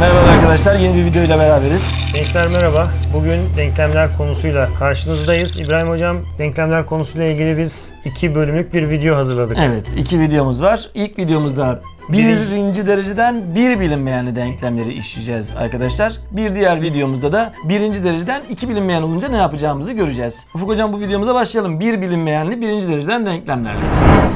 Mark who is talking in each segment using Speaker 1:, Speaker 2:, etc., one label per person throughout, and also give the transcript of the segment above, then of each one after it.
Speaker 1: Merhaba arkadaşlar, yeni bir videoyla beraberiz.
Speaker 2: Gençler merhaba. Bugün denklemler konusuyla karşınızdayız. İbrahim Hocam denklemler konusuyla ilgili biz iki bölümlük bir video hazırladık.
Speaker 1: Evet, iki videomuz var. İlk videomuzda
Speaker 2: Birinci-
Speaker 1: birinci dereceden bir bilinmeyenli denklemleri işleyeceğiz arkadaşlar. Bir diğer videomuzda da birinci dereceden iki bilinmeyen olunca ne yapacağımızı göreceğiz. Ufuk hocam bu videomuza başlayalım. Bir bilinmeyenli birinci dereceden denklemlerle.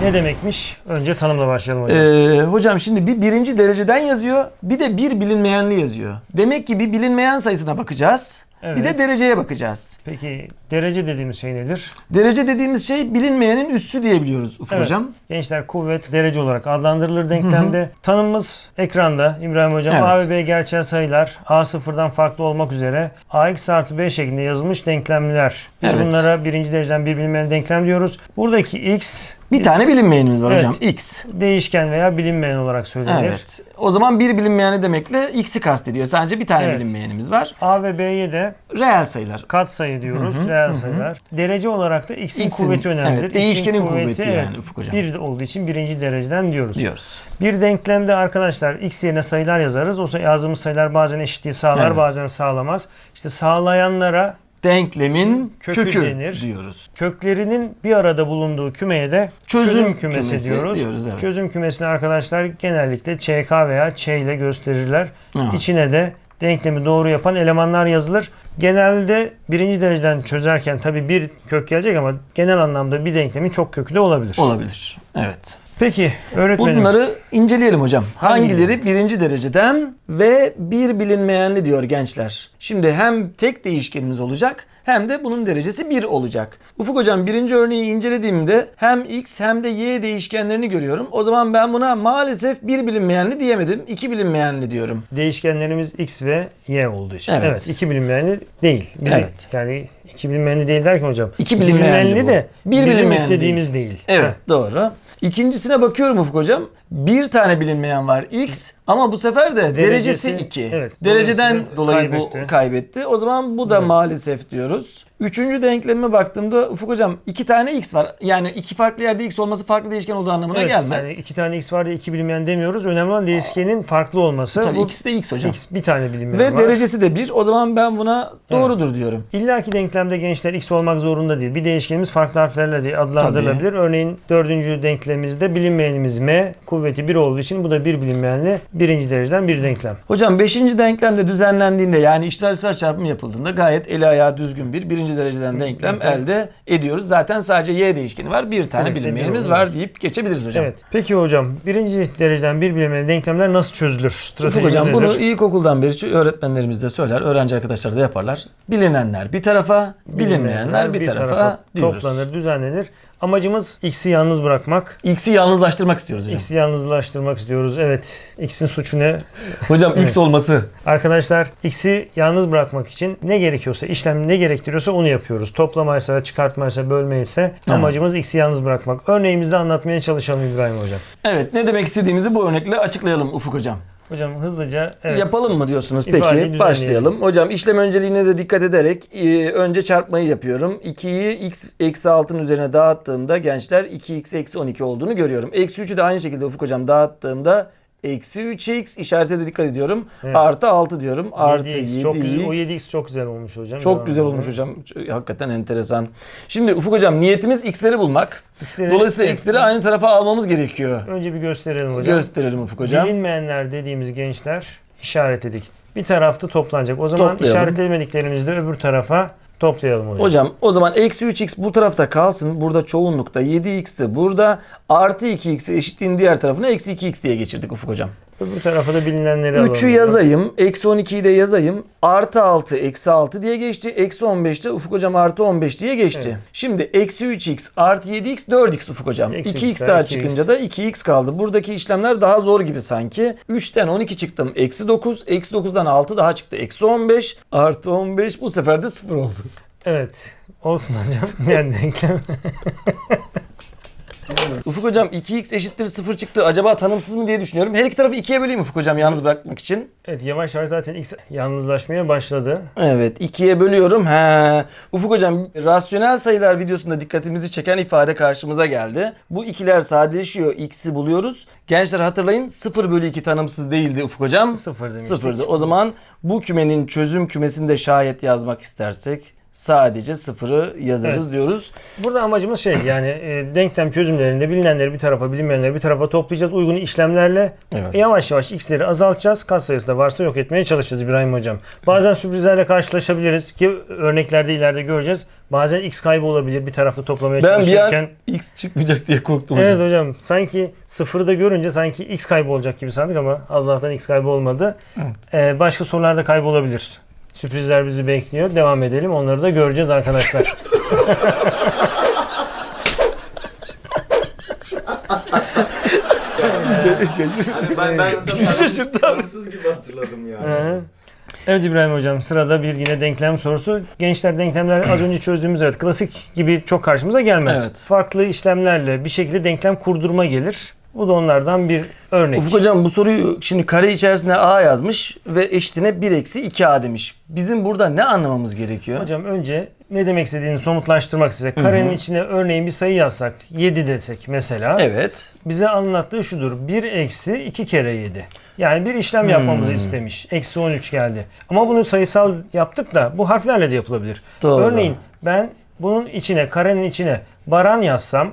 Speaker 2: Ne demekmiş? Önce tanımla başlayalım hocam.
Speaker 1: Ee, hocam şimdi bir birinci dereceden yazıyor, bir de bir bilinmeyenli yazıyor. Demek ki bir bilinmeyen sayısına bakacağız. Bir
Speaker 2: Evet.
Speaker 1: de dereceye bakacağız.
Speaker 2: Peki derece dediğimiz şey nedir?
Speaker 1: Derece dediğimiz şey bilinmeyenin üssü diyebiliyoruz Ufuk
Speaker 2: Evet.
Speaker 1: hocam.
Speaker 2: Gençler kuvvet derece olarak adlandırılır denklemde. Tanımımız ekranda İbrahim Hocam.
Speaker 1: Evet.
Speaker 2: A ve B gerçel sayılar A sıfırdan farklı olmak üzere AX artı B şeklinde yazılmış denklemler. Biz
Speaker 1: Evet.
Speaker 2: bunlara birinci dereceden bir bilinmeyen denklem diyoruz. Buradaki X
Speaker 1: Bir tane bilinmeyenimiz var
Speaker 2: Evet.
Speaker 1: hocam. X.
Speaker 2: değişken veya bilinmeyen olarak söylenir.
Speaker 1: Evet. O zaman bir bilinmeyeni demekle x'i kastediyor. Sadece bir tane
Speaker 2: Evet.
Speaker 1: bilinmeyenimiz var.
Speaker 2: A ve B'ye de
Speaker 1: Reel sayılar.
Speaker 2: kat sayı diyoruz, reel sayılar. Derece olarak da x'in,
Speaker 1: X'in,
Speaker 2: kuvveti önemlidir.
Speaker 1: evet, değişkenin
Speaker 2: X'in
Speaker 1: kuvveti yani Ufuk hocam.
Speaker 2: Bir olduğu için birinci dereceden diyoruz.
Speaker 1: diyoruz.
Speaker 2: Bir denklemde arkadaşlar x yerine sayılar yazarız. O yazdığımız sayılar bazen eşitliği sağlar,
Speaker 1: Evet.
Speaker 2: bazen sağlamaz. İşte sağlayanlara
Speaker 1: Denklemin
Speaker 2: Kökü
Speaker 1: kökü,
Speaker 2: denir.
Speaker 1: diyoruz.
Speaker 2: köklerinin bir arada bulunduğu kümeye de
Speaker 1: Çözüm
Speaker 2: çözüm, kümesi,
Speaker 1: kümesi
Speaker 2: diyoruz.
Speaker 1: diyoruz, evet.
Speaker 2: Çözüm kümesini arkadaşlar genellikle ÇK veya Ç ile gösterirler.
Speaker 1: Evet.
Speaker 2: İçine de denklemi doğru yapan elemanlar yazılır. Genelde birinci dereceden çözerken tabii bir kök gelecek ama genel anlamda bir denklemin çok kökü de olabilir.
Speaker 1: Olabilir. Evet.
Speaker 2: Peki öğretmenim.
Speaker 1: Bunları inceleyelim hocam.
Speaker 2: Hangileri?
Speaker 1: Hangileri birinci dereceden ve bir bilinmeyenli diyor gençler. Şimdi hem tek değişkenimiz olacak hem de bunun derecesi 1 olacak. Ufuk hocam birinci örneği incelediğimde hem x hem de y değişkenlerini görüyorum. O zaman ben buna maalesef bir bilinmeyenli diyemedim. iki bilinmeyenli diyorum.
Speaker 2: Değişkenlerimiz x ve y olduğu için.
Speaker 1: Evet.
Speaker 2: Evet. iki bilinmeyenli değil. Bizim,
Speaker 1: Evet.
Speaker 2: Yani iki bilinmeyenli değil derken hocam.
Speaker 1: İki bilinmeyenli bu.
Speaker 2: de
Speaker 1: Bir
Speaker 2: bizim
Speaker 1: bilinmeyenli
Speaker 2: istediğimiz değil.
Speaker 1: Evet
Speaker 2: Heh.
Speaker 1: doğru. İkincisine bakıyorum Ufuk hocam. Bir tane bilinmeyen var x ama bu sefer de derecesi
Speaker 2: Derecesi-
Speaker 1: 2.
Speaker 2: evet,
Speaker 1: Dereceden dolayı
Speaker 2: kaybetti.
Speaker 1: bu kaybetti. O zaman bu da
Speaker 2: Evet.
Speaker 1: maalesef diyoruz. Üçüncü denklemime baktığımda Ufuk hocam iki tane x var. Yani iki farklı yerde x olması farklı değişken olduğu anlamına
Speaker 2: Evet,
Speaker 1: gelmez.
Speaker 2: Yani iki tane x var diye iki bilinmeyen demiyoruz. Önemli olan değişkenin farklı olması.
Speaker 1: Tabii
Speaker 2: Bu
Speaker 1: ikisi de x hocam.
Speaker 2: x bir tane bilinmeyen
Speaker 1: Ve
Speaker 2: var.
Speaker 1: derecesi de 1. O zaman ben buna doğrudur diyorum.
Speaker 2: İllaki denklemde gençler x olmak zorunda değil. Bir değişkenimiz farklı harflerle de adlandırılabilir. Örneğin dördüncü denklemimizde bilinmeyenimiz m kuvveti 1 olduğu için bu da bir bilinmeyenli birinci dereceden bir denklem.
Speaker 1: Hocam 5. denklemde düzenlendiğinde yani işler çarpımı yapıldığında gayet eli ayağı düzgün bir birinci dereceden denklem
Speaker 2: evet.
Speaker 1: elde ediyoruz. Zaten sadece y değişkeni var. Bir tane
Speaker 2: Evet,
Speaker 1: bilinmeyenimiz
Speaker 2: bir
Speaker 1: var deyip geçebiliriz hocam.
Speaker 2: Evet. Peki hocam birinci dereceden bir bilinmeyen denklemler nasıl çözülür? Stratejimiz
Speaker 1: hocam
Speaker 2: nedir?
Speaker 1: bunu ilkokuldan beri öğretmenlerimiz de söyler, öğrenci arkadaşlar da yaparlar. Bilinenler bir tarafa, bilinmeyenler bir, tarafa, diyoruz.
Speaker 2: toplanır, düzenlenir. Amacımız x'i yalnız bırakmak.
Speaker 1: X'i yalnızlaştırmak istiyoruz hocam.
Speaker 2: X'i yalnızlaştırmak istiyoruz. Evet. X'in suçu ne?
Speaker 1: Hocam
Speaker 2: Evet.
Speaker 1: X olması.
Speaker 2: Arkadaşlar x'i yalnız bırakmak için ne gerekiyorsa, işlem ne gerektiriyorsa onu yapıyoruz. Toplamaysa, çıkartmaysa, bölmeyse amacımız x'i yalnız bırakmak. Örneğimizde anlatmaya çalışalım İbrahim Hocam.
Speaker 1: Evet ne demek istediğimizi bu örnekle açıklayalım Ufuk hocam.
Speaker 2: Hocam hızlıca evet.
Speaker 1: Yapalım mı diyorsunuz?
Speaker 2: İfadeyi
Speaker 1: Peki başlayalım. Hocam işlem önceliğine de dikkat ederek e, önce çarpmayı yapıyorum. 2'yi x eksi 6'nın üzerine dağıttığımda gençler 2x eksi 12 olduğunu görüyorum. Eksi 3'ü de aynı şekilde Ufuk hocam dağıttığımda eksi 3x işarete de dikkat ediyorum.
Speaker 2: Evet.
Speaker 1: Artı 6 diyorum. Artı
Speaker 2: 7x çok güzel. O
Speaker 1: 7x.
Speaker 2: 7x çok güzel olmuş hocam.
Speaker 1: Çok
Speaker 2: Devam
Speaker 1: güzel olmuş hocam. Hakikaten enteresan. Şimdi Ufuk hocam niyetimiz x'leri bulmak.
Speaker 2: X'leri-
Speaker 1: Dolayısıyla
Speaker 2: Evet.
Speaker 1: x'leri aynı tarafa almamız gerekiyor.
Speaker 2: Önce bir gösterelim hocam.
Speaker 1: Gösterelim Ufuk hocam.
Speaker 2: Bilinmeyenler dediğimiz gençler işaretledik. Bir tarafta toplanacak. O zaman işaretlemediklerimizi de öbür tarafa toplayalım hocam.
Speaker 1: Hocam o zaman eksi 3x bu tarafta kalsın. Burada çoğunlukta 7x de burada artı 2x'i eşitliğin diğer tarafına eksi 2x diye geçirdik Ufuk hocam.
Speaker 2: Öbür tarafa da bilinenleri alalım.
Speaker 1: 3'ü
Speaker 2: hocam.
Speaker 1: yazayım. Eksi 12'yi de yazayım. Artı 6 eksi 6 diye geçti. Eksi 15 de Ufuk hocam artı 15 diye geçti.
Speaker 2: Evet.
Speaker 1: Şimdi eksi 3x artı 7x 4x Ufuk hocam.
Speaker 2: Eksi
Speaker 1: 2x
Speaker 2: x'ler
Speaker 1: daha
Speaker 2: 2x.
Speaker 1: çıkınca da 2x kaldı. Buradaki işlemler daha zor gibi sanki. 3'ten 12 çıktım. Eksi 9. Eksi 9'dan 6 daha çıktı. Eksi 15. Artı 15 bu sefer de 0 oldu.
Speaker 2: Evet. Olsun hocam. Yani denklem.
Speaker 1: Ufuk hocam 2x eşittir 0 çıktı. Acaba tanımsız mı diye düşünüyorum. Her iki tarafı ikiye böleyim Ufuk hocam yalnız bırakmak için.
Speaker 2: Evet yavaş yavaş zaten X yalnızlaşmaya başladı.
Speaker 1: Evet ikiye bölüyorum. He. Ufuk hocam rasyonel sayılar videosunda dikkatimizi çeken ifade karşımıza geldi. Bu ikiler sadeleşiyor. X'i buluyoruz. Gençler hatırlayın 0 bölü 2 tanımsız değildi Ufuk hocam.
Speaker 2: Sıfır demiştik.
Speaker 1: Sıfırdı. O zaman bu kümenin çözüm kümesini de şayet yazmak istersek sadece sıfırı yazarız
Speaker 2: Evet.
Speaker 1: diyoruz.
Speaker 2: Burada amacımız şey yani e, denklem çözümlerinde bilinenleri bir tarafa bilinmeyenleri bir tarafa toplayacağız uygun işlemlerle.
Speaker 1: Evet.
Speaker 2: Yavaş yavaş x'leri azaltacağız. Katsayısı da varsa yok etmeye çalışacağız İbrahim hocam. Bazen sürprizlerle karşılaşabiliriz ki örneklerde ileride göreceğiz. Bazen x kaybı olabilir bir tarafta toplamaya
Speaker 1: Ben bir
Speaker 2: çalışırken.
Speaker 1: an X çıkmayacak diye korktum
Speaker 2: Evet
Speaker 1: hocam.
Speaker 2: hocam sanki sıfırı da görünce sanki x kaybı olacak gibi sandık ama Allah'tan x kaybı olmadı. Ee, başka sorularda kaybolabilir. Sürprizler bizi bekliyor. Devam edelim. Onları da göreceğiz arkadaşlar.
Speaker 3: Hani ben, ben mesela
Speaker 1: şaşırttı abi.
Speaker 3: tanımsız gibi hatırladım yani.
Speaker 2: Hı. Evet İbrahim hocam sırada bir yine denklem sorusu. Gençler denklemler az önce çözdüğümüz evet klasik gibi çok karşımıza gelmez.
Speaker 1: Evet.
Speaker 2: Farklı işlemlerle bir şekilde denklem kurdurma gelir. Bu da onlardan bir örnek.
Speaker 1: Ufuk hocam bu soruyu şimdi kare içerisine A yazmış ve eşitine 1 eksi 2A demiş. Bizim burada ne anlamamız gerekiyor?
Speaker 2: Hocam önce ne demek istediğini somutlaştırmak size. Karenin içine örneğin bir sayı yazsak 7 desek mesela.
Speaker 1: Evet.
Speaker 2: Bize anlattığı şudur. 1 eksi 2 kere 7. Yani bir işlem yapmamızı
Speaker 1: Hmm.
Speaker 2: istemiş. Eksi 13 geldi. Ama bunu sayısal yaptık da bu harflerle de yapılabilir.
Speaker 1: Doğru.
Speaker 2: Örneğin ben bunun içine karenin içine baran yazsam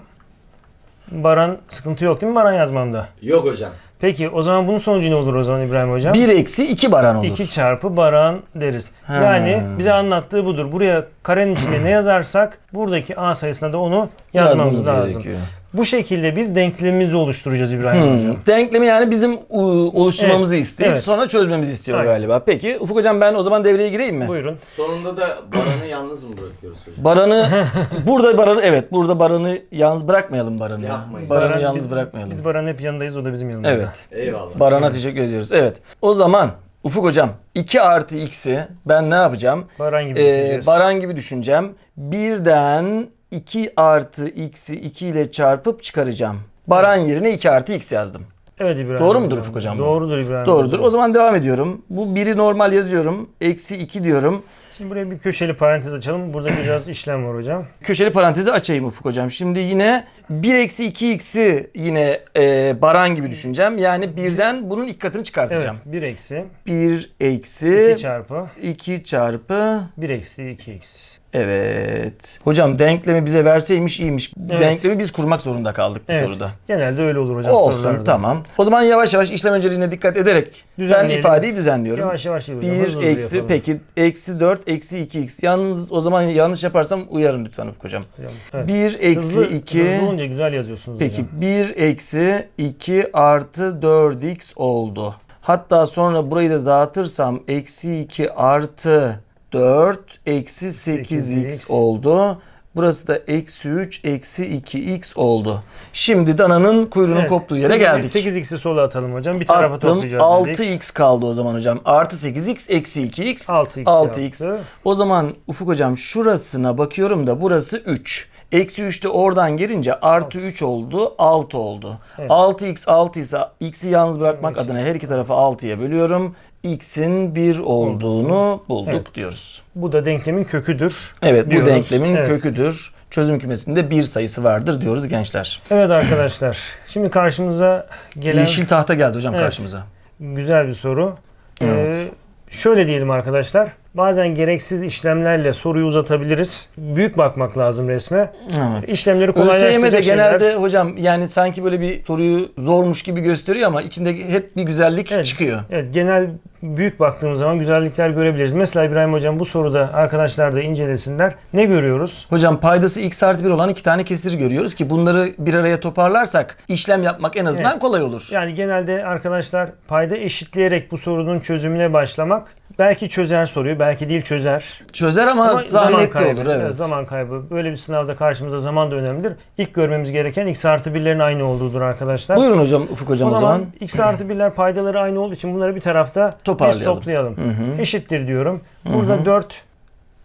Speaker 2: baran sıkıntı yok değil mi baran yazmamda?
Speaker 3: Yok hocam.
Speaker 2: Peki o zaman bunun sonucu ne olur o zaman İbrahim hocam?
Speaker 1: 1 eksi 2 baran olur.
Speaker 2: 2 çarpı baran deriz.
Speaker 1: Ha.
Speaker 2: Yani bize anlattığı budur. Buraya karenin içinde ne yazarsak buradaki A sayısına da onu yazmamız lazım.
Speaker 1: gerekiyor.
Speaker 2: Bu şekilde biz denklemimizi oluşturacağız İbrahim
Speaker 1: Hmm.
Speaker 2: hocam.
Speaker 1: Denklemi yani bizim oluşturmamızı
Speaker 2: Evet,
Speaker 1: isteyip
Speaker 2: evet.
Speaker 1: sonra çözmemizi istiyor
Speaker 2: Aynen.
Speaker 1: galiba. Peki Ufuk hocam ben o zaman devreye gireyim mi?
Speaker 2: Buyurun.
Speaker 3: Sonunda da Baran'ı yalnız mı bırakıyoruz hocam?
Speaker 1: Baran'ı burada Baran'ı evet burada Baran'ı yalnız bırakmayalım Baran'ı. ya.
Speaker 3: Yapmayın.
Speaker 1: Baran'ı
Speaker 2: Baran-
Speaker 1: yalnız
Speaker 2: biz,
Speaker 1: bırakmayalım.
Speaker 2: Biz Baran'ın hep yanındayız. O da bizim yanımızda.
Speaker 1: Evet.
Speaker 3: Eyvallah.
Speaker 1: Baran'a teşekkür ediyoruz. Evet. O zaman Ufuk hocam 2 artı x'i ben ne yapacağım?
Speaker 2: Baran gibi
Speaker 1: Ee,
Speaker 2: düşüneceğiz.
Speaker 1: baran gibi düşüneceğim. Birden 2 artı x'i 2 ile çarpıp çıkaracağım. Baran yerine 2 artı x yazdım.
Speaker 2: evet İbrahim
Speaker 1: Doğru mudur Ufuk hocam bu?
Speaker 2: Doğrudur İbrahim
Speaker 1: Doğrudur.
Speaker 2: hocam.
Speaker 1: O zaman devam ediyorum. Bu biri normal yazıyorum. Eksi 2 diyorum.
Speaker 2: Şimdi buraya bir köşeli parantez açalım. Burada biraz işlem var hocam.
Speaker 1: Köşeli parantezi açayım Ufuk hocam. Şimdi yine 1 eksi 2x'i yine e, baran gibi düşüneceğim. Yani birden bunun ilk katını
Speaker 2: Evet.
Speaker 1: çıkartacağım.
Speaker 2: 1 eksi
Speaker 1: 1 eksi
Speaker 2: 2 çarpı
Speaker 1: 2 çarpı
Speaker 2: 1 eksi 2x.
Speaker 1: Evet. Hocam denklemi bize verseymiş iyiymiş.
Speaker 2: Evet.
Speaker 1: Denklemi biz kurmak zorunda kaldık bu
Speaker 2: Evet.
Speaker 1: soruda.
Speaker 2: Genelde öyle olur hocam
Speaker 1: Olsun
Speaker 2: sorularda.
Speaker 1: tamam. O zaman yavaş yavaş işlem önceliğine dikkat ederek ben ifadeyi düzenliyorum.
Speaker 2: Yavaş yavaş değil hocam.
Speaker 1: 1
Speaker 2: hızlı hızlı
Speaker 1: eksi
Speaker 2: yapalım.
Speaker 1: peki eksi 4 eksi 2x. Yalnız o zaman yanlış yaparsam uyarın lütfen Ufuk hocam.
Speaker 2: Hocam, evet.
Speaker 1: 1 eksi
Speaker 2: Hızlı,
Speaker 1: 2
Speaker 2: hızlı olunca güzel yazıyorsunuz
Speaker 1: Peki
Speaker 2: hocam.
Speaker 1: 1 eksi 2 artı 4x oldu. Hatta sonra burayı da dağıtırsam eksi 2 artı 4 eksi 8x
Speaker 2: 8x.
Speaker 1: oldu. Burası da eksi 3 eksi 2x oldu. Şimdi dananın kuyruğunun
Speaker 2: Evet,
Speaker 1: koptuğu yere
Speaker 2: 8x
Speaker 1: geldik.
Speaker 2: 8x'i sola atalım hocam. Bir tarafa
Speaker 1: Attım
Speaker 2: toplayacağız dedik.
Speaker 1: 6x kaldı o zaman hocam. Artı 8x eksi 2x
Speaker 2: 6x
Speaker 1: 6x.
Speaker 2: yaptı.
Speaker 1: O zaman Ufuk hocam şurasına bakıyorum da burası 3. Eksi 3 de oradan gelince artı 3 oldu 6 oldu.
Speaker 2: Evet.
Speaker 1: 6x 6 ise x'i yalnız bırakmak
Speaker 2: Evet.
Speaker 1: adına her iki tarafı 6'ya bölüyorum. X'in 1 olduğunu bulduk
Speaker 2: Evet.
Speaker 1: diyoruz.
Speaker 2: Bu da denklemin köküdür.
Speaker 1: Evet bu
Speaker 2: diyoruz.
Speaker 1: denklemin
Speaker 2: Evet.
Speaker 1: köküdür. Çözüm kümesinde bir sayısı vardır diyoruz gençler.
Speaker 2: Evet arkadaşlar. Şimdi karşımıza gelen
Speaker 1: Yeşil tahta geldi hocam
Speaker 2: Evet.
Speaker 1: karşımıza.
Speaker 2: güzel bir soru.
Speaker 1: Evet.
Speaker 2: Ee, şöyle diyelim arkadaşlar. Bazen gereksiz işlemlerle soruyu uzatabiliriz. Büyük bakmak lazım resme.
Speaker 1: Evet.
Speaker 2: İşlemleri
Speaker 1: ÖSYM de
Speaker 2: kolaylaştıracak şeyler.
Speaker 1: genelde hocam yani sanki böyle bir soruyu zormuş gibi gösteriyor ama içinde hep bir güzellik
Speaker 2: Evet.
Speaker 1: çıkıyor.
Speaker 2: Evet genel büyük baktığımız zaman güzellikler görebiliriz. Mesela İbrahim Hocam bu soruda arkadaşlar da incelesinler. Ne görüyoruz?
Speaker 1: Hocam paydası x artı 1 olan iki tane kesir görüyoruz ki bunları bir araya toparlarsak işlem yapmak en azından
Speaker 2: Evet.
Speaker 1: kolay olur.
Speaker 2: Yani genelde arkadaşlar payda eşitleyerek bu sorunun çözümüne başlamak belki çözer soruyu, belki değil çözer.
Speaker 1: Çözer ama,
Speaker 2: Ama
Speaker 1: zahmetli
Speaker 2: kaybı,
Speaker 1: olur evet.
Speaker 2: Zaman kaybı. Böyle bir sınavda karşımıza zaman da önemlidir. İlk görmemiz gereken x artı birlerin aynı olduğudur arkadaşlar.
Speaker 1: Buyurun hocam Ufuk hocam
Speaker 2: o
Speaker 1: o,
Speaker 2: zaman,
Speaker 1: zaman.
Speaker 2: x artı birler paydaları aynı olduğu için bunları bir tarafta biz toplayalım.
Speaker 1: Hı hı.
Speaker 2: Eşittir diyorum. Burada 4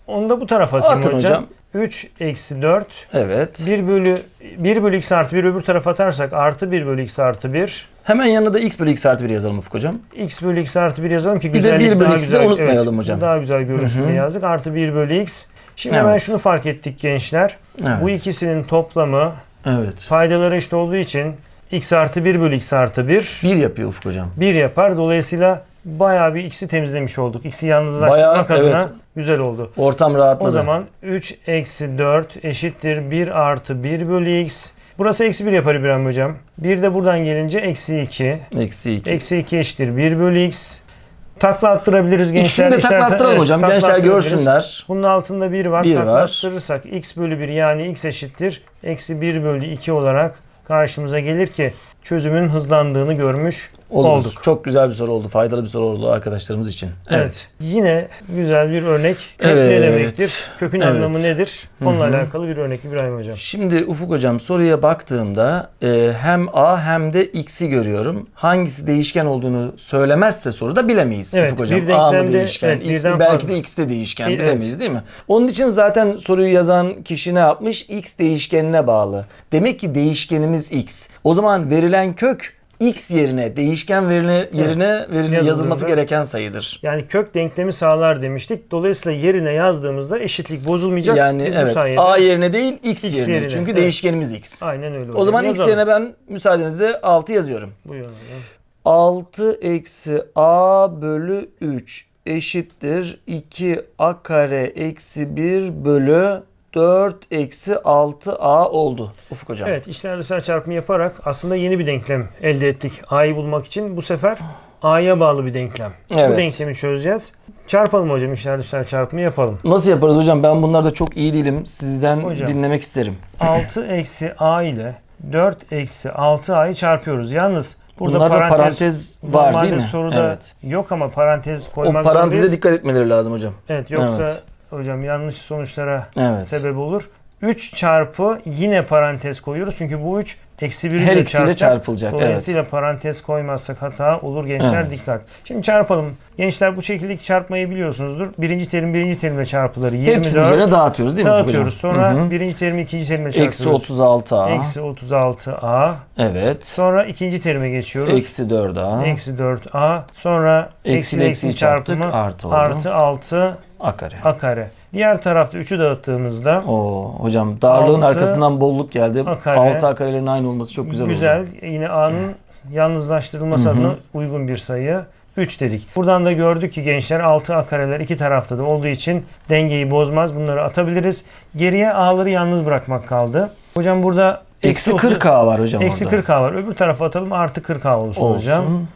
Speaker 2: onu da bu tarafa atayım
Speaker 1: Atın
Speaker 2: hocam.
Speaker 1: hocam.
Speaker 2: 3 eksi 4
Speaker 1: Evet.
Speaker 2: 1 bölü 1 bölü x artı 1 öbür tarafa atarsak artı 1 bölü x artı 1
Speaker 1: Hemen yanına da x bölü x artı 1 yazalım Ufuk hocam.
Speaker 2: x bölü x artı 1 yazalım ki
Speaker 1: Bir de
Speaker 2: güzellik
Speaker 1: 1 bölü
Speaker 2: daha
Speaker 1: x'i de
Speaker 2: güzel.
Speaker 1: unutmayalım
Speaker 2: evet,
Speaker 1: hocam.
Speaker 2: Daha güzel görünsün
Speaker 1: Hı hı.
Speaker 2: diye yazdık. Artı 1 bölü x. Şimdi
Speaker 1: Evet.
Speaker 2: hemen şunu fark ettik gençler.
Speaker 1: Evet.
Speaker 2: Bu ikisinin toplamı
Speaker 1: Evet.
Speaker 2: paydaları eşit olduğu için x artı 1 bölü x artı 1
Speaker 1: 1 yapıyor Ufuk hocam.
Speaker 2: 1 yapar. Dolayısıyla bayağı bir x'i temizlemiş olduk. X'i yalnızlaştırmak
Speaker 1: Bayağı,
Speaker 2: adına
Speaker 1: evet.
Speaker 2: güzel oldu.
Speaker 1: Ortam rahatladı.
Speaker 2: O zaman 3 eksi 4 eşittir 1 artı 1 bölü x. Burası eksi 1 yapar İbrahim hocam. Bir de buradan gelince eksi 2.
Speaker 1: eksi 2.
Speaker 2: Eksi 2 eşittir 1 bölü x. Takla attırabiliriz gençler.
Speaker 1: İkisini de takla attıralım
Speaker 2: evet,
Speaker 1: hocam.
Speaker 2: takla
Speaker 1: Gençler görsünler.
Speaker 2: Bunun altında 1 var.
Speaker 1: Bir
Speaker 2: takla
Speaker 1: var.
Speaker 2: attırırsak x bölü 1 yani x eşittir. Eksi 1 bölü 2 olarak karşımıza gelir ki çözümün hızlandığını görmüş
Speaker 1: Oluruz.
Speaker 2: olduk.
Speaker 1: Çok güzel bir soru oldu. Faydalı bir soru oldu arkadaşlarımız için.
Speaker 2: Evet. Yine güzel bir örnek. Kök ne
Speaker 1: Evet.
Speaker 2: demektir? Kökün
Speaker 1: Evet.
Speaker 2: anlamı nedir? Onunla
Speaker 1: Hı hı.
Speaker 2: alakalı bir örnek İbrahim hocam.
Speaker 1: Şimdi Ufuk hocam soruya baktığımda e, hem a hem de x'i görüyorum. Hangisi değişken olduğunu söylemezse soruda bilemeyiz
Speaker 2: Evet,
Speaker 1: Ufuk hocam.
Speaker 2: bir
Speaker 1: A mı değişken,
Speaker 2: evet,
Speaker 1: x belki
Speaker 2: fazla.
Speaker 1: de x de değişken
Speaker 2: Evet.
Speaker 1: bilemeyiz değil mi? Onun için zaten soruyu yazan kişi ne yapmış? x değişkenine bağlı. Demek ki değişkenimiz x. O zaman verilen kök x yerine değişken verine, yerine
Speaker 2: Yazıldığında-
Speaker 1: yazılması gereken sayıdır.
Speaker 2: Yani kök denklemi sağlar demiştik. Dolayısıyla yerine yazdığımızda eşitlik bozulmayacak.
Speaker 1: Yani
Speaker 2: Biz bu
Speaker 1: evet
Speaker 2: sayede
Speaker 1: a yerine değil x,
Speaker 2: X
Speaker 1: yerine.
Speaker 2: yerine,
Speaker 1: Çünkü
Speaker 2: evet.
Speaker 1: değişkenimiz x.
Speaker 2: aynen öyle.
Speaker 1: O zaman x
Speaker 2: Yazalım.
Speaker 1: yerine ben müsaadenizle 6 yazıyorum.
Speaker 2: Buyurun hocam.
Speaker 1: 6 eksi a bölü 3 eşittir 2 a kare eksi 1 bölü 4 eksi 6a oldu Ufuk hocam.
Speaker 2: Evet içler dışlar çarpımı yaparak aslında yeni bir denklem elde ettik. A'yı bulmak için bu sefer A'ya bağlı bir denklem. Bu
Speaker 1: Evet.
Speaker 2: denklemi çözeceğiz. Çarpalım hocam içler dışlar çarpımı yapalım.
Speaker 1: Nasıl yaparız hocam? Ben bunlarda çok iyi değilim. Sizden
Speaker 2: Hocam.
Speaker 1: dinlemek isterim.
Speaker 2: 6 eksi A ile 4 eksi 6A'yı çarpıyoruz. Yalnız burada
Speaker 1: Bunlarda
Speaker 2: parantez,
Speaker 1: parantez var değil mi?
Speaker 2: soruda
Speaker 1: Evet.
Speaker 2: yok ama parantez
Speaker 1: O
Speaker 2: koymak
Speaker 1: paranteze
Speaker 2: zorundayız.
Speaker 1: dikkat etmeleri lazım hocam.
Speaker 2: Evet yoksa
Speaker 1: Evet.
Speaker 2: Hocam yanlış sonuçlara
Speaker 1: Evet.
Speaker 2: sebep olur. 3 çarpı yine parantez koyuyoruz. Çünkü bu 3 eksi 1
Speaker 1: Her
Speaker 2: ile
Speaker 1: çarpılacak. Evet.
Speaker 2: Dolayısıyla parantez koymazsak hata olur gençler
Speaker 1: Evet.
Speaker 2: dikkat. Şimdi çarpalım. Gençler bu şekilde çarpmayı biliyorsunuzdur. Birinci terim birinci terimle çarpılır.
Speaker 1: Hepsinin
Speaker 2: 24
Speaker 1: üzerine dağıtıyoruz değil mi
Speaker 2: dağıtıyoruz. Sonra
Speaker 1: Hı hı.
Speaker 2: birinci terimi ikinci terimle çarpıyoruz.
Speaker 1: Eksi 36a.
Speaker 2: Eksi 36a.
Speaker 1: Evet.
Speaker 2: Sonra ikinci terime geçiyoruz.
Speaker 1: Eksi 4a.
Speaker 2: Eksi 4a. Sonra
Speaker 1: Eksi
Speaker 2: eksi
Speaker 1: çarptık,
Speaker 2: çarpımı
Speaker 1: artı oldu.
Speaker 2: artı 6
Speaker 1: A kare.
Speaker 2: a kare. Diğer tarafta 3'ü dağıttığımızda
Speaker 1: Oo hocam darlığın
Speaker 2: Altı,
Speaker 1: arkasından bolluk geldi.
Speaker 2: A kare.
Speaker 1: 6 a karelerin aynı olması çok güzel,
Speaker 2: güzel,
Speaker 1: oldu.
Speaker 2: yine a'nın yalnızlaştırılması
Speaker 1: Hı hı.
Speaker 2: adına uygun bir sayı. 3 dedik. Buradan da gördük ki gençler 6 a kareler iki tarafta da olduğu için dengeyi bozmaz. Bunları atabiliriz. Geriye a'ları yalnız bırakmak kaldı. Hocam burada
Speaker 1: Eksi
Speaker 2: otuz-
Speaker 1: 40a var hocam
Speaker 2: Eksi
Speaker 1: orada.
Speaker 2: 40a var. Öbür tarafa atalım artı 40a olsun,
Speaker 1: Olsun.
Speaker 2: hocam.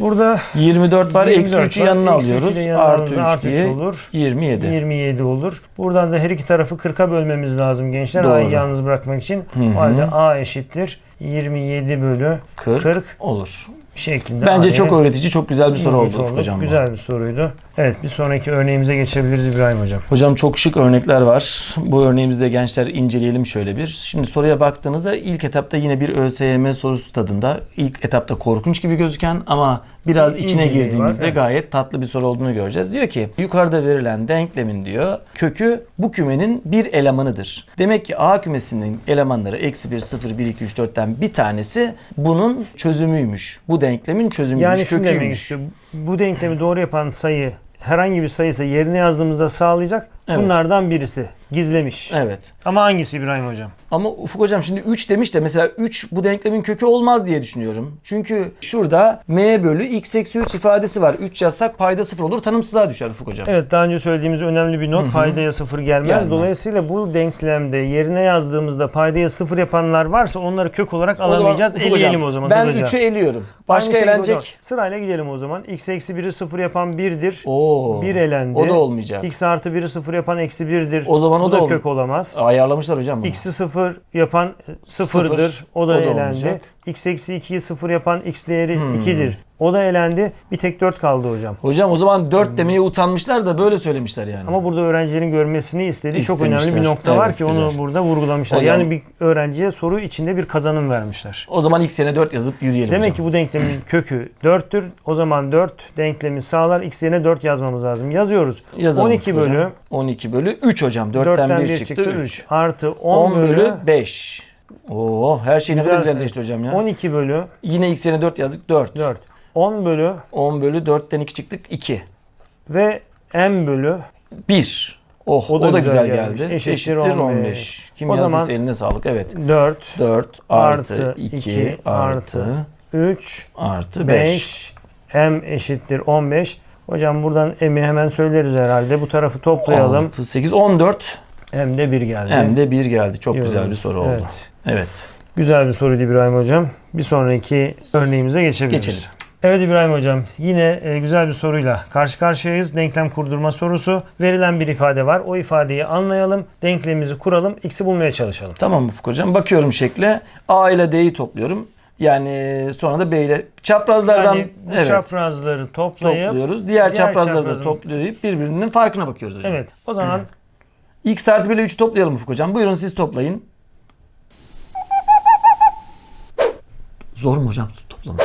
Speaker 2: Burada
Speaker 1: 24 var. Eksi
Speaker 2: 24
Speaker 1: 3'ü
Speaker 2: var.
Speaker 1: yanına alıyoruz.
Speaker 2: yanına
Speaker 1: Artı
Speaker 2: alıyoruz.
Speaker 1: 3
Speaker 2: Artı
Speaker 1: diye
Speaker 2: olur.
Speaker 1: 27.
Speaker 2: 27 olur. Buradan da her iki tarafı 40'a bölmemiz lazım gençler.
Speaker 1: Doğru.
Speaker 2: A'yı yalnız bırakmak için.
Speaker 1: Hı hı.
Speaker 2: O halde A eşittir 27 bölü
Speaker 1: 40,
Speaker 2: 40
Speaker 1: olur.
Speaker 2: Şeklinde.
Speaker 1: Bence
Speaker 2: A'yı
Speaker 1: çok öğretici, çok güzel bir soru oldu Ufuk hocam. bu.
Speaker 2: Güzel bir soruydu. Evet bir sonraki örneğimize geçebiliriz İbrahim hocam.
Speaker 1: Hocam çok şık örnekler var. Bu örneğimizde gençler inceleyelim şöyle bir. Şimdi soruya baktığınızda ilk etapta yine bir ÖSYM sorusu tadında. İlk etapta korkunç gibi gözüken ama biraz
Speaker 2: Bir
Speaker 1: içine girdiğimizde
Speaker 2: var, evet.
Speaker 1: gayet tatlı bir soru olduğunu göreceğiz. Diyor ki yukarıda verilen denklemin diyor kökü bu kümenin bir elemanıdır. Demek ki A kümesinin elemanları eksi 1, 0, 1, 2, 3, 4'ten bir tanesi bunun çözümüymüş. Bu denklemin çözümüymüş,
Speaker 2: Yani şunu demek
Speaker 1: köküymüş.
Speaker 2: istiyor. Bu denklemi doğru yapan sayı herhangi bir sayıysa yerine yazdığımızda sağlayacak.
Speaker 1: Evet.
Speaker 2: Bunlardan birisi. Gizlemiş.
Speaker 1: Evet.
Speaker 2: Ama hangisi İbrahim hocam?
Speaker 1: Ama Ufuk hocam şimdi 3 demiş de mesela 3 bu denklemin kökü olmaz diye düşünüyorum. Çünkü şurada m bölü x eksi 3 ifadesi var. 3 yazsak payda 0 olur tanımsızlığa düşer Ufuk hocam.
Speaker 2: Evet daha önce söylediğimiz önemli bir not.
Speaker 1: Hı hı.
Speaker 2: Paydaya sıfır gelmez.
Speaker 1: Gelmez.
Speaker 2: Dolayısıyla bu denklemde yerine yazdığımızda paydaya sıfır yapanlar varsa onları kök olarak
Speaker 1: O zaman
Speaker 2: alamayacağız.
Speaker 1: Ufuk
Speaker 2: Eleyelim
Speaker 1: hocam,
Speaker 2: o zaman.
Speaker 1: Ben
Speaker 2: hızlıca.
Speaker 1: 3'ü eliyorum. Başka
Speaker 2: Aynı
Speaker 1: elenecek.
Speaker 2: hocam, Sırayla gidelim o zaman. x eksi 1'i sıfır yapan 1'dir.
Speaker 1: Oo.
Speaker 2: 1 elendi.
Speaker 1: O da olmayacak.
Speaker 2: x artı 1'i sıfır yapan eksi 1'dir.
Speaker 1: O zaman o
Speaker 2: Bu
Speaker 1: da
Speaker 2: da
Speaker 1: olm-
Speaker 2: kök olamaz.
Speaker 1: Ayarlamışlar hocam bunu.
Speaker 2: x'i sıfır yapan e, sıfırdır.
Speaker 1: Sıfır.
Speaker 2: O da
Speaker 1: O da
Speaker 2: elendi.
Speaker 1: olmayacak.
Speaker 2: X eksi 2'yi 0 yapan x değeri 2'dir. O da elendi. Bir tek 4 kaldı hocam.
Speaker 1: Hocam o zaman 4 demeye utanmışlar da böyle söylemişler yani.
Speaker 2: Ama burada öğrencilerin görmesini istediği çok önemli bir nokta var
Speaker 1: Evet,
Speaker 2: ki onu
Speaker 1: güzel.
Speaker 2: burada vurgulamışlar.
Speaker 1: Zaman-
Speaker 2: Yani bir öğrenciye soru içinde bir kazanım vermişler.
Speaker 1: o zaman x yerine 4 yazıp yürüyelim
Speaker 2: Demek
Speaker 1: hocam.
Speaker 2: ki bu denklemin kökü 4'tür. O zaman 4 denklemi sağlar. X yerine 4 yazmamız lazım. Yazıyoruz.
Speaker 1: Yazalım
Speaker 2: 12
Speaker 1: hocam.
Speaker 2: bölü
Speaker 1: 12 bölü 3 hocam. 4'ten,
Speaker 2: 4'ten
Speaker 1: 1
Speaker 2: 1
Speaker 1: çıktı,
Speaker 2: çıktı
Speaker 1: 3.
Speaker 2: 3. Artı 10,
Speaker 1: 10 bölü
Speaker 2: bölü
Speaker 1: 5. Oo her şey ne kadar
Speaker 2: Güzel
Speaker 1: güzelleşti hocam ya.
Speaker 2: 12 bölü
Speaker 1: Yine x yerine 4 yazdık 4.
Speaker 2: 4. 10 bölü
Speaker 1: 10 bölü 4'ten 2 çıktık 2.
Speaker 2: ve m bölü
Speaker 1: 1. Oh o da, güzel,
Speaker 2: güzel
Speaker 1: geldi.
Speaker 2: gelmiş.
Speaker 1: Eşittir,
Speaker 2: Eşittir
Speaker 1: 15.
Speaker 2: 15.
Speaker 1: Kim
Speaker 2: O
Speaker 1: yazdıysa
Speaker 2: zaman-
Speaker 1: eline sağlık. Evet.
Speaker 2: 4
Speaker 1: 4 artı
Speaker 2: Artı
Speaker 1: 2
Speaker 2: iki
Speaker 1: artı
Speaker 2: artı 3
Speaker 1: artı 5.
Speaker 2: 5 m eşittir 15. Hocam buradan m'i hemen söyleriz herhalde. Bu tarafı toplayalım.
Speaker 1: 6, 8, 14.
Speaker 2: M de 1 geldi.
Speaker 1: Hem de 1 geldi. Çok
Speaker 2: Diyoruz.
Speaker 1: güzel bir soru oldu.
Speaker 2: Evet.
Speaker 1: Evet.
Speaker 2: Güzel bir soruydu İbrahim Hocam. Bir sonraki örneğimize geçebiliriz.
Speaker 1: Geçelim.
Speaker 2: Evet İbrahim Hocam yine e, güzel bir soruyla karşı karşıyayız. Denklem kurdurma sorusu. Verilen bir ifade var. O ifadeyi anlayalım. Denklemimizi kuralım. X'i bulmaya çalışalım.
Speaker 1: Tamam Ufuk hocam. Bakıyorum şekle. A ile D'yi topluyorum. Yani sonra da B ile çaprazlardan
Speaker 2: Yani bu
Speaker 1: evet,
Speaker 2: çaprazları toplayıp
Speaker 1: topluyoruz. Diğer,
Speaker 2: diğer
Speaker 1: çaprazları da
Speaker 2: çaprazın-
Speaker 1: toplayıp birbirinin farkına bakıyoruz hocam.
Speaker 2: Evet. O zaman
Speaker 1: X artı 1 ile 3'ü toplayalım Ufuk hocam. Buyurun siz toplayın. Zor mu hocam toplamak?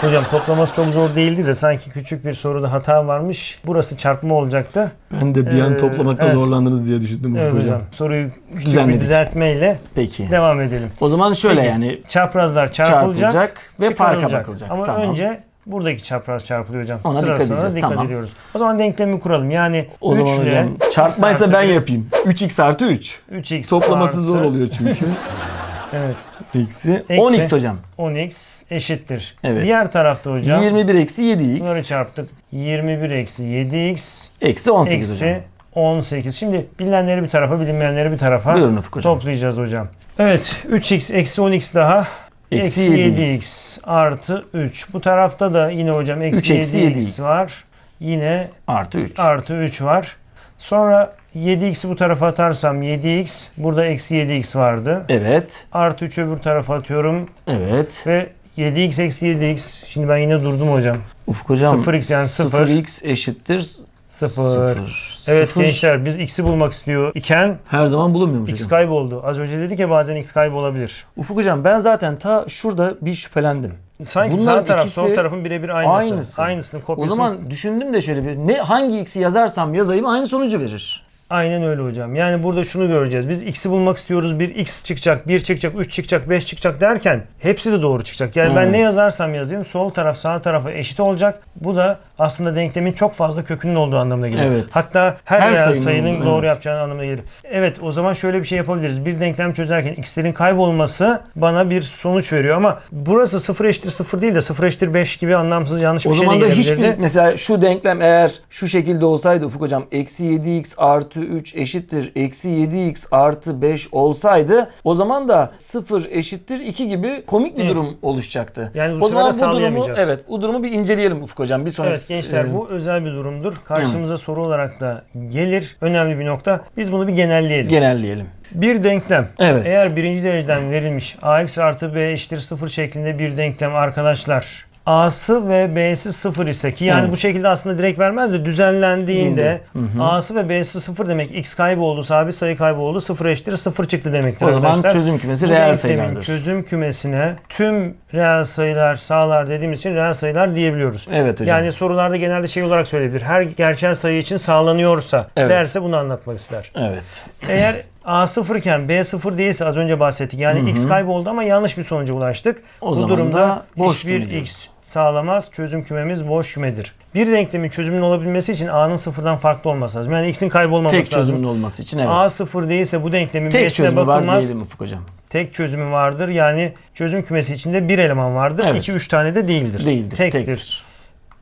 Speaker 2: hocam toplaması çok zor değildi de sanki küçük bir soruda hata varmış. Burası çarpma olacaktı.
Speaker 1: Ben de bir an
Speaker 2: Ee,
Speaker 1: toplamakta
Speaker 2: evet.
Speaker 1: zorlandınız diye düşündüm
Speaker 2: Evet
Speaker 1: hocam.
Speaker 2: hocam. Soruyu küçük
Speaker 1: Düzenledik.
Speaker 2: bir düzeltmeyle
Speaker 1: Peki.
Speaker 2: devam edelim.
Speaker 1: O zaman şöyle
Speaker 2: Peki.
Speaker 1: yani
Speaker 2: Çaprazlar çarpılacak,
Speaker 1: çarpılacak ve farka
Speaker 2: çıkarılacak.
Speaker 1: bakılacak.
Speaker 2: Ama
Speaker 1: Tamam.
Speaker 2: önce buradaki çapraz çarpılıyor hocam.
Speaker 1: Ona dikkat
Speaker 2: Sırasına
Speaker 1: edeceğiz,
Speaker 2: dikkat
Speaker 1: tamam.
Speaker 2: ediyoruz. O zaman denklemi kuralım. Yani
Speaker 1: o zaman
Speaker 2: 3 ile
Speaker 1: hocam çarpmaysa ben yapayım. 3x artı 3.
Speaker 2: 3x
Speaker 1: Toplaması
Speaker 2: artı-
Speaker 1: zor oluyor çünkü.
Speaker 2: Evet.
Speaker 1: Eksi
Speaker 2: Eksi.
Speaker 1: 10x hocam.
Speaker 2: 10x eşittir.
Speaker 1: Evet.
Speaker 2: Diğer tarafta hocam
Speaker 1: 21 eksi
Speaker 2: bunları
Speaker 1: 7x.
Speaker 2: çarptık. 21 eksi 7x
Speaker 1: Eksi 18
Speaker 2: eksi
Speaker 1: hocam.
Speaker 2: 18. Şimdi bilinenleri bir tarafa bilinmeyenleri bir tarafa
Speaker 1: Buyurun Ufuk hocam.
Speaker 2: toplayacağız hocam. Evet 3x eksi 10x daha
Speaker 1: Eksi
Speaker 2: eksi
Speaker 1: 7x.
Speaker 2: 7x artı 3. Bu tarafta da yine hocam eksi
Speaker 1: 3 eksi
Speaker 2: 7x,
Speaker 1: 7x.
Speaker 2: var. Yine
Speaker 1: Artı 3.
Speaker 2: artı 3 var. Sonra 7x'i bu tarafa atarsam 7x. Burada eksi 7x vardı.
Speaker 1: Evet.
Speaker 2: Artı 3 öbür tarafa atıyorum.
Speaker 1: Evet.
Speaker 2: Ve 7x eksi 7x. Şimdi ben yine durdum hocam.
Speaker 1: Ufuk hocam.
Speaker 2: 0x yani 0.
Speaker 1: 0x eşittir
Speaker 2: 0.
Speaker 1: 0.
Speaker 2: Evet
Speaker 1: Sıfır
Speaker 2: gençler biz x'i bulmak istiyor iken
Speaker 1: Her zaman bulunmuyormuş
Speaker 2: x
Speaker 1: hocam.
Speaker 2: kayboldu. Az önce dedik ya bazen x kaybolabilir.
Speaker 1: Ufuk hocam ben zaten ta şurada bir şüphelendim.
Speaker 2: Sanki
Speaker 1: Bunların
Speaker 2: sağ taraf sol tarafın birebir aynısı.
Speaker 1: aynısı.
Speaker 2: Aynısının
Speaker 1: O
Speaker 2: kopyası.
Speaker 1: zaman düşündüm de şöyle bir ne hangi x'i yazarsam yazayım aynı sonucu verir.
Speaker 2: Aynen öyle hocam. Yani burada şunu göreceğiz. Biz x'i bulmak istiyoruz. Bir x çıkacak, 1 çıkacak, 3 çıkacak, 5 çıkacak derken hepsi de doğru çıkacak. Yani ben
Speaker 1: Evet.
Speaker 2: ne yazarsam yazayım sol taraf sağ tarafa eşit olacak. Bu da aslında denklemin çok fazla kökünün olduğu anlamına geliyor.
Speaker 1: Evet.
Speaker 2: Hatta her,
Speaker 1: Her sayının
Speaker 2: sayının doğru
Speaker 1: evet.
Speaker 2: yapacağını anlamına gelir. Evet o zaman şöyle bir şey yapabiliriz. Bir denklem çözerken x'lerin kaybolması bana bir sonuç veriyor ama burası 0 eşittir 0 değil de 0 eşittir 5 gibi anlamsız yanlış
Speaker 1: O
Speaker 2: bir şey
Speaker 1: zaman
Speaker 2: de
Speaker 1: da hiçbir mesela şu denklem eğer şu şekilde olsaydı Ufuk hocam eksi 7x artı 3 eşittir eksi 7x artı 5 olsaydı o zaman da 0 eşittir 2 gibi komik bir
Speaker 2: Evet.
Speaker 1: durum oluşacaktı.
Speaker 2: Yani bu
Speaker 1: o zaman bu durumu evet bu durumu bir inceleyelim Ufuk hocam bir sonraki.
Speaker 2: Evet gençler
Speaker 1: e,
Speaker 2: bu özel bir durumdur. Karşımıza soru olarak da gelir. Önemli bir nokta. Biz bunu bir genelleyelim.
Speaker 1: genelleyelim.
Speaker 2: bir denklem.
Speaker 1: Evet.
Speaker 2: Eğer birinci dereceden verilmiş ax artı b eşittir 0 şeklinde bir denklem arkadaşlar. A'sı ve B'si 0 ise ki yani
Speaker 1: Evet.
Speaker 2: bu şekilde aslında direkt vermez de düzenlendiğinde
Speaker 1: Hı hı.
Speaker 2: A'sı ve B'si 0 demek x kayboldu, sabit sayı kayboldu, 0 eşittir 0 çıktı demektir
Speaker 1: O zaman
Speaker 2: arkadaşlar.
Speaker 1: çözüm kümesi
Speaker 2: Bu
Speaker 1: reel sayılardır.
Speaker 2: çözüm kümesine tüm reel sayılar sağlar dediğimiz için reel sayılar diyebiliyoruz.
Speaker 1: Evet hocam.
Speaker 2: Yani sorularda genelde şey olarak söyleyebilir. Her gerçel sayı için sağlanıyorsa
Speaker 1: Evet.
Speaker 2: derse bunu anlatmak ister.
Speaker 1: Evet.
Speaker 2: Eğer A 0 iken B 0 değilse az önce bahsettik. Yani x kayboldu ama yanlış bir sonuca ulaştık.
Speaker 1: O
Speaker 2: Bu durumda
Speaker 1: da boş
Speaker 2: hiçbir x sağlamaz. Çözüm kümemiz boş kümedir. Bir denklemin çözümünün olabilmesi için A'nın sıfırdan farklı olması lazım. Yani x'in kaybolmaması
Speaker 1: Tek
Speaker 2: lazım.
Speaker 1: çözümün olması için evet.
Speaker 2: A 0 değilse bu denklemin
Speaker 1: Tek çözümü var
Speaker 2: bakılmaz.
Speaker 1: diyelim Ufuk hocam.
Speaker 2: Tek çözümü vardır. Yani çözüm kümesi içinde bir eleman vardır.
Speaker 1: Evet.
Speaker 2: 2-3 tane de değildir.
Speaker 1: Değildir.
Speaker 2: Tektir.
Speaker 1: Tektir.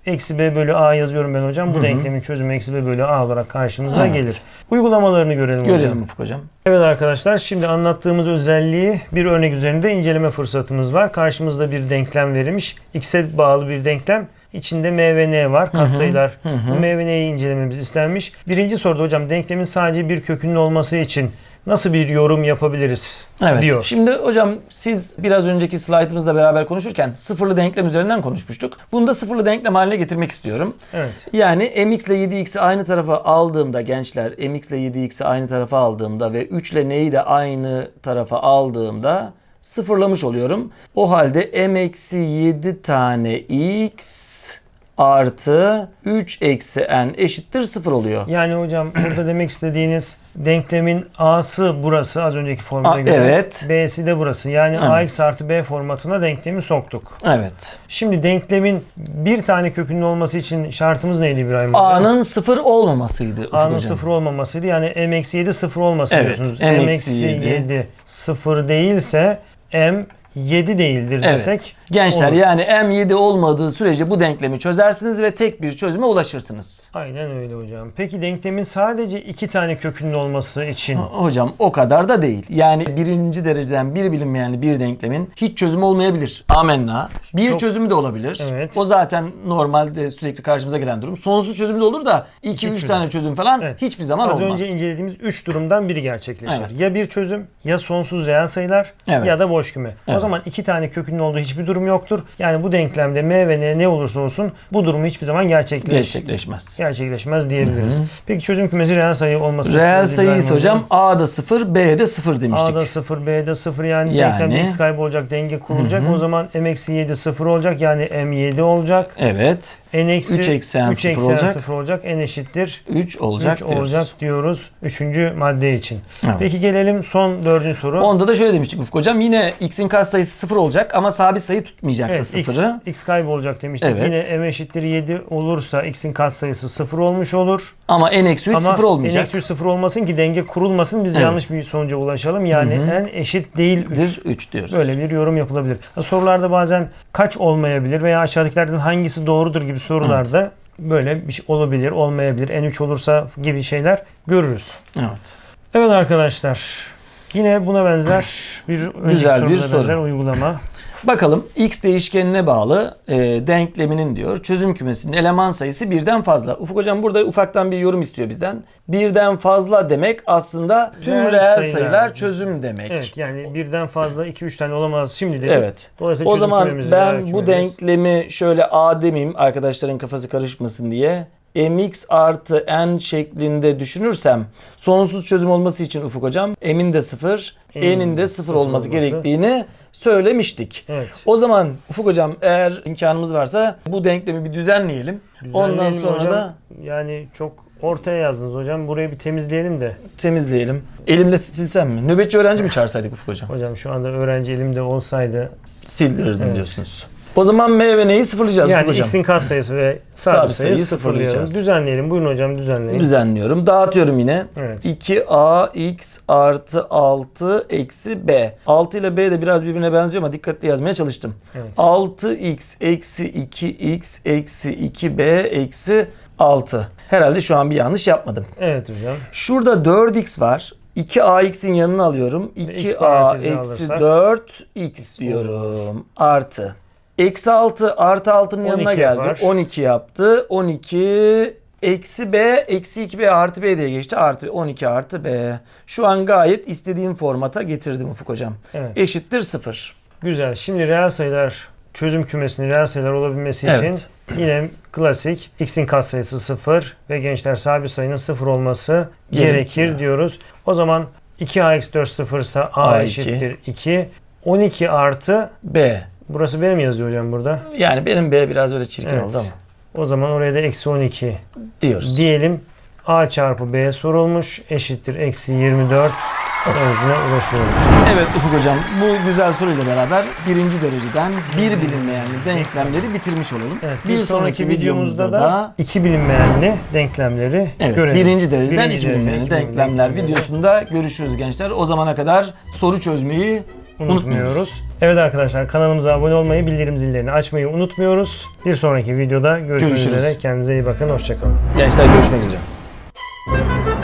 Speaker 2: Eksi b bölü a yazıyorum ben hocam. Bu
Speaker 1: Hı hı.
Speaker 2: denklemin çözümü eksi b bölü a olarak karşımıza
Speaker 1: Evet.
Speaker 2: gelir. Uygulamalarını görelim, hocam.
Speaker 1: Görelim Ufuk hocam.
Speaker 2: Evet arkadaşlar şimdi anlattığımız özelliği bir örnek üzerinde inceleme fırsatımız var. Karşımızda bir denklem verilmiş. X'e bağlı bir denklem. İçinde M ve N var. Katsayılar.
Speaker 1: Hı hı.
Speaker 2: Bu M ve N'yi incelememiz istenmiş. Birinci soruda hocam denklemin sadece bir kökünün olması için nasıl bir yorum yapabiliriz
Speaker 1: Evet.
Speaker 2: diyor.
Speaker 1: Şimdi hocam siz biraz önceki slaytımızla beraber konuşurken sıfırlı denklem üzerinden konuşmuştuk. Bunu da sıfırlı denklem haline getirmek istiyorum.
Speaker 2: Evet.
Speaker 1: Yani mx ile 7x'i aynı tarafa aldığımda gençler mx ile 7x'i aynı tarafa aldığımda ve 3 ile n'yi de aynı tarafa aldığımda sıfırlamış oluyorum. O halde m eksi 7 tane x artı 3 eksi n eşittir 0 oluyor.
Speaker 2: Yani hocam burada demek istediğiniz denklemin A'sı burası az önceki formüle
Speaker 1: A-
Speaker 2: göre.
Speaker 1: evet.
Speaker 2: B'si de burası. Yani
Speaker 1: Evet.
Speaker 2: AX artı B formatına denklemi soktuk.
Speaker 1: Evet.
Speaker 2: Şimdi denklemin bir tane kökünün olması için şartımız neydi İbrahim Hocam?
Speaker 1: A'nın 0 olmamasıydı.
Speaker 2: A'nın sıfır olmamasıydı. Yani m eksi 7 sıfır olmasın
Speaker 1: Evet,
Speaker 2: diyorsunuz.
Speaker 1: m
Speaker 2: m
Speaker 1: eksi
Speaker 2: eksi
Speaker 1: yedi.
Speaker 2: 7 sıfır değilse m 7 değildir
Speaker 1: Evet.
Speaker 2: desek.
Speaker 1: Gençler
Speaker 2: olur.
Speaker 1: yani M7 olmadığı sürece bu denklemi çözersiniz ve tek bir çözüme ulaşırsınız.
Speaker 2: Aynen öyle hocam. Peki denklemin sadece iki tane kökünün olması için
Speaker 1: Hocam o kadar da değil. Yani birinci dereceden bir bilinmeyenli bir denklemin hiç çözümü olmayabilir. Amenna. Bir
Speaker 2: Çok-
Speaker 1: çözümü de olabilir.
Speaker 2: Evet.
Speaker 1: O zaten normalde sürekli karşımıza gelen durum. Sonsuz çözümü de olur da
Speaker 2: İki
Speaker 1: 2-3
Speaker 2: çözüm.
Speaker 1: tane çözüm falan
Speaker 2: Evet.
Speaker 1: hiçbir zaman
Speaker 2: az
Speaker 1: olmaz.
Speaker 2: önce incelediğimiz 3 durumdan biri gerçekleşir.
Speaker 1: Evet.
Speaker 2: Ya bir çözüm, ya sonsuz reel sayılar
Speaker 1: Evet.
Speaker 2: ya da boş küme. O
Speaker 1: Evet.
Speaker 2: zaman iki tane kökünün olduğu hiçbir durum yoktur. Yani bu denklemde m ve n ne olursa olsun bu durumu hiçbir zaman gerçekleş,
Speaker 1: Gerçekleşmez.
Speaker 2: gerçekleşmez diyebiliriz. Peki çözüm kümesi reel sayı olması
Speaker 1: Reel
Speaker 2: İbrahim
Speaker 1: sayısı hocam A'da 0, B'de 0 demiştik.
Speaker 2: A'da 0, B'de 0 yani,
Speaker 1: Yani-
Speaker 2: denklemde x kaybolacak, denge kurulacak. O zaman m eksi 7 0 olacak yani m 7 olacak.
Speaker 1: Evet.
Speaker 2: N eksi
Speaker 1: Üç eksi n
Speaker 2: 3
Speaker 1: sıfır
Speaker 2: eksi n
Speaker 1: olacak.
Speaker 2: 0 olacak. n eşittir
Speaker 1: 3 olacak
Speaker 2: 3
Speaker 1: diyoruz.
Speaker 2: olacak diyoruz 3. madde için.
Speaker 1: Evet.
Speaker 2: Peki gelelim son dördüncü soru.
Speaker 1: Onda da şöyle demiştik Ufuk hocam. Yine x'in katsayısı 0 olacak ama sabit sayı tutmayacaktı
Speaker 2: Evet, x,
Speaker 1: 0'ı.
Speaker 2: x kaybolacak demiştik.
Speaker 1: Evet.
Speaker 2: Yine m eşittir 7 olursa x'in katsayısı 0 olmuş olur.
Speaker 1: Ama n eksi 3
Speaker 2: Ama
Speaker 1: 0 olmayacak.
Speaker 2: n eksi 3 0 olmasın ki denge kurulmasın biz
Speaker 1: Evet.
Speaker 2: yanlış bir sonuca ulaşalım. Yani
Speaker 1: Hı hı.
Speaker 2: n eşit değil 3.
Speaker 1: Dir 3 diyoruz.
Speaker 2: Böyle bir yorum yapılabilir. Sorularda bazen kaç olmayabilir veya aşağıdakilerden hangisi doğrudur gibi sorularda böyle bir şey olabilir, olmayabilir. N3 olursa gibi şeyler görürüz.
Speaker 1: Evet.
Speaker 2: Evet arkadaşlar. Yine buna benzer bir önceki
Speaker 1: Güzel bir soru.
Speaker 2: benzer uygulama.
Speaker 1: Bakalım x değişkenine bağlı e, denkleminin diyor çözüm kümesinin eleman sayısı birden fazla. Ufuk hocam burada ufaktan bir yorum istiyor bizden. Birden fazla demek aslında tüm
Speaker 2: Reel
Speaker 1: reel,
Speaker 2: sayılar.
Speaker 1: sayılar. çözüm demek.
Speaker 2: Evet yani birden fazla 2-3 tane olamaz şimdi dedik.
Speaker 1: Evet.
Speaker 2: Dolayısıyla
Speaker 1: O zaman ben bu
Speaker 2: kümemiz-
Speaker 1: denklemi şöyle a demeyeyim arkadaşların kafası karışmasın diye mx artı n şeklinde düşünürsem sonsuz çözüm olması için Ufuk hocam m'in de 0,
Speaker 2: N'in
Speaker 1: n'in de 0
Speaker 2: sıfır
Speaker 1: olması
Speaker 2: olması.
Speaker 1: gerektiğini söylemiştik.
Speaker 2: Evet.
Speaker 1: O zaman Ufuk hocam eğer imkanımız varsa bu denklemi bir düzenleyelim. Ondan
Speaker 2: Düzenleyelim
Speaker 1: sonra
Speaker 2: hocam.
Speaker 1: da
Speaker 2: yani çok ortaya yazdınız hocam. Burayı bir temizleyelim de.
Speaker 1: temizleyelim. Elimle silsem mi? Nöbetçi öğrenci mi çağırsaydık Ufuk hocam?
Speaker 2: Hocam şu anda öğrenci elimde olsaydı
Speaker 1: Sildirirdim
Speaker 2: Evet.
Speaker 1: diyorsunuz. O zaman m ve n'yi sıfırlayacağız
Speaker 2: yani
Speaker 1: hocam.
Speaker 2: x'in katsayısı ve sabit sayıyı
Speaker 1: sayıyı sıfırlayacağız.
Speaker 2: Düzenleyelim. Buyurun hocam düzenleyin.
Speaker 1: Düzenliyorum. Dağıtıyorum yine.
Speaker 2: Evet.
Speaker 1: 2ax artı 6 eksi b. 6 ile b de biraz birbirine benziyor ama dikkatli yazmaya çalıştım.
Speaker 2: Evet.
Speaker 1: 6x eksi 2x eksi 2b eksi 6. Herhalde şu an bir yanlış yapmadım.
Speaker 2: Evet hocam.
Speaker 1: Şurada 4x var. 2ax'in yanına alıyorum.
Speaker 2: x
Speaker 1: 2a
Speaker 2: parantezine
Speaker 1: eksi
Speaker 2: alırsak
Speaker 1: 4x diyorum. Artı. Eksi 6 artı 6'nın yanına
Speaker 2: 12
Speaker 1: geldi.
Speaker 2: yapar.
Speaker 1: 12 yaptı. 12 eksi b eksi 2b artı b diye geçti. Artı 12 artı b. Şu an gayet istediğim formata getirdim Ufuk hocam.
Speaker 2: Evet.
Speaker 1: Eşittir 0.
Speaker 2: Güzel. Şimdi reel sayılar çözüm kümesinin reel sayılar olabilmesi için
Speaker 1: Evet.
Speaker 2: yine klasik x'in katsayısı 0 ve gençler sabit sayının 0 olması gerekir,
Speaker 1: Gerekiyor.
Speaker 2: diyoruz. O zaman 2ax4 0 ise a,
Speaker 1: A2.
Speaker 2: eşittir 2. 12 artı
Speaker 1: b.
Speaker 2: burası b mi yazıyor hocam burada?
Speaker 1: Yani benim b biraz öyle çirkin
Speaker 2: Evet.
Speaker 1: oldu ama.
Speaker 2: O zaman oraya da eksi 12
Speaker 1: Diyoruz.
Speaker 2: diyelim. a çarpı b sorulmuş eşittir eksi 24 sonucuna ulaşıyoruz.
Speaker 1: Evet Ufuk Hocam bu güzel soruyla beraber birinci dereceden bir bilinmeyenli denklemleri bitirmiş olalım.
Speaker 2: Evet, bir, sonraki, videomuzda da,
Speaker 1: da
Speaker 2: iki bilinmeyenli denklemleri
Speaker 1: Evet,
Speaker 2: görelim.
Speaker 1: birinci dereceden
Speaker 2: Birinci
Speaker 1: iki bilinmeyenli denklemler
Speaker 2: denklemleri
Speaker 1: videosunda görüşürüz gençler. O zamana kadar soru çözmeyi.
Speaker 2: Unutmuyoruz. Evet arkadaşlar kanalımıza abone olmayı, bildirim zillerini açmayı unutmuyoruz. Bir sonraki videoda görüşmek
Speaker 1: Görüşürüz.
Speaker 2: üzere. Kendinize iyi bakın. Hoşçakalın.
Speaker 1: Gençler görüşmek üzere.